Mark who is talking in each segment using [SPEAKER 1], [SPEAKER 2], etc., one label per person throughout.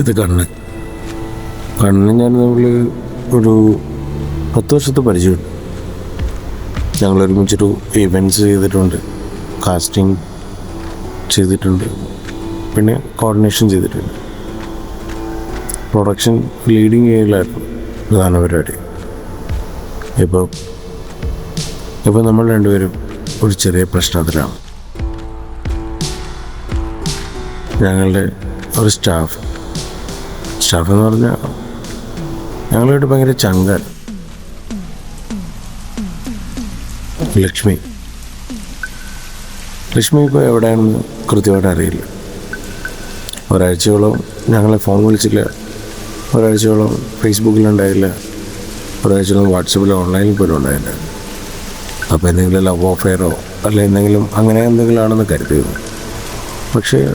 [SPEAKER 1] ഇത് കണ്ണൻ കണ്ണൻ ഞാൻ നമ്മൾ ഒരു പത്ത് വർഷത്തെ പരിചയമുണ്ട്. ഞങ്ങൾ ഒരുമിച്ചൊരു ഇവന്റ്സ് ചെയ്തിട്ടുണ്ട്. കാസ്റ്റിംഗ് ചെയ്തിട്ടുണ്ട്. പിന്നെ കോർഡിനേഷൻ ചെയ്തിട്ടുണ്ട്. പ്രൊഡക്ഷൻ ലീഡിങ് ചെയ്യലായിരുന്നു പ്രധാന പരിപാടി. ഇപ്പോൾ ഇപ്പോൾ നമ്മൾ രണ്ടുപേരും ഒരു ചെറിയ പ്രശ്നത്തിലാണ്. ഞങ്ങളുടെ ഒരു സ്റ്റാഫ് സ്റ്റാഫ് എന്ന് പറഞ്ഞാൽ ഞങ്ങളോട് ഭയങ്കര ചങ്കൻ ലക്ഷ്മി. ലക്ഷ്മി ഇപ്പോൾ എവിടെയാണെന്ന് കൃത്യമായിട്ട് അറിയില്ല. ഒരാഴ്ചയോളം ഞങ്ങളെ ഫോൺ വിളിച്ചില്ല. ഒരാഴ്ചയോളം ഫേസ്ബുക്കിലുണ്ടായില്ല. ഒരാഴ്ചയോളം വാട്സപ്പിലോ ഓൺലൈനിൽ പോലും ഉണ്ടായില്ല. അപ്പോൾ എന്തെങ്കിലും ലവ് ഓഫെയറോ അല്ലെ എന്തെങ്കിലും അങ്ങനെ എന്തെങ്കിലും ആണെന്ന് കരുതിയിരുന്നു. പക്ഷേ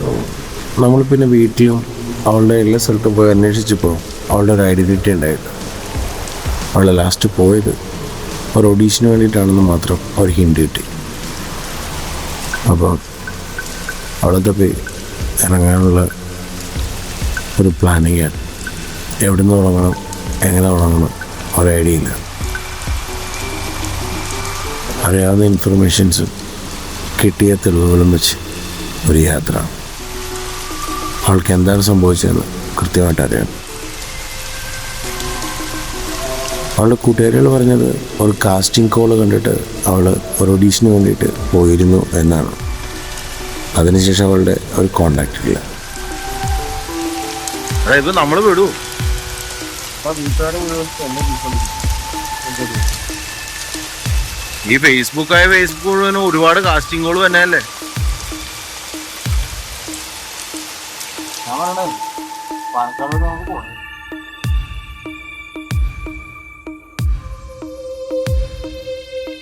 [SPEAKER 1] നമ്മൾ പിന്നെ വീട്ടിലും അവളുടെ എല്ലാ സ്ഥലത്തും പോയി അന്വേഷിച്ചപ്പോൾ അവളുടെ ഒരു ഐഡന്റിറ്റി ഉണ്ടായിരുന്നു. അവൾ ലാസ്റ്റ് പോയത് അവർ ഒഡീഷന് വേണ്ടിയിട്ടാണെന്ന് മാത്രം അവർ ഹിൻഡ് കിട്ടി. അപ്പോൾ അവളെ തപ്പി ഇറങ്ങാനുള്ള ഒരു പ്ലാനിങ്ങാണ് എവിടെ നിന്ന് തുടങ്ങണം എങ്ങനെ തുടങ്ങണം ഒരു ഐഡിയ ഇല്ല. അറിയാവുന്ന ഇൻഫർമേഷൻസും കിട്ടിയ തെളിവുകളും വെച്ച് ഒരു യാത്ര. അവൾക്ക് എന്താണ് സംഭവിച്ചതെന്ന് കൃത്യമായിട്ട് അറിയാം. അവളുടെ കൂട്ടുകാരികൾ പറഞ്ഞത് ഒരു കാസ്റ്റിംഗ് കോൾ കണ്ടിട്ട് അവൾ ഒരു ഒഡീഷന് വേണ്ടിയിട്ട് പോയിരുന്നു എന്നാണ്. അതിനുശേഷം അവളുടെ ഒരു കോണ്ടാക്റ്റ് ഇല്ല.
[SPEAKER 2] നമ്മൾ വിടൂ. ഈ ഫേസ്ബുക്കായ ഫേസ്ബുക്ക് മുഴുവനും ഒരുപാട് കാസ്റ്റിംഗ് കോൾ അല്ലേ
[SPEAKER 3] ഞാൻ പറയണേ പാലക്കാട് നമുക്ക് പോകണം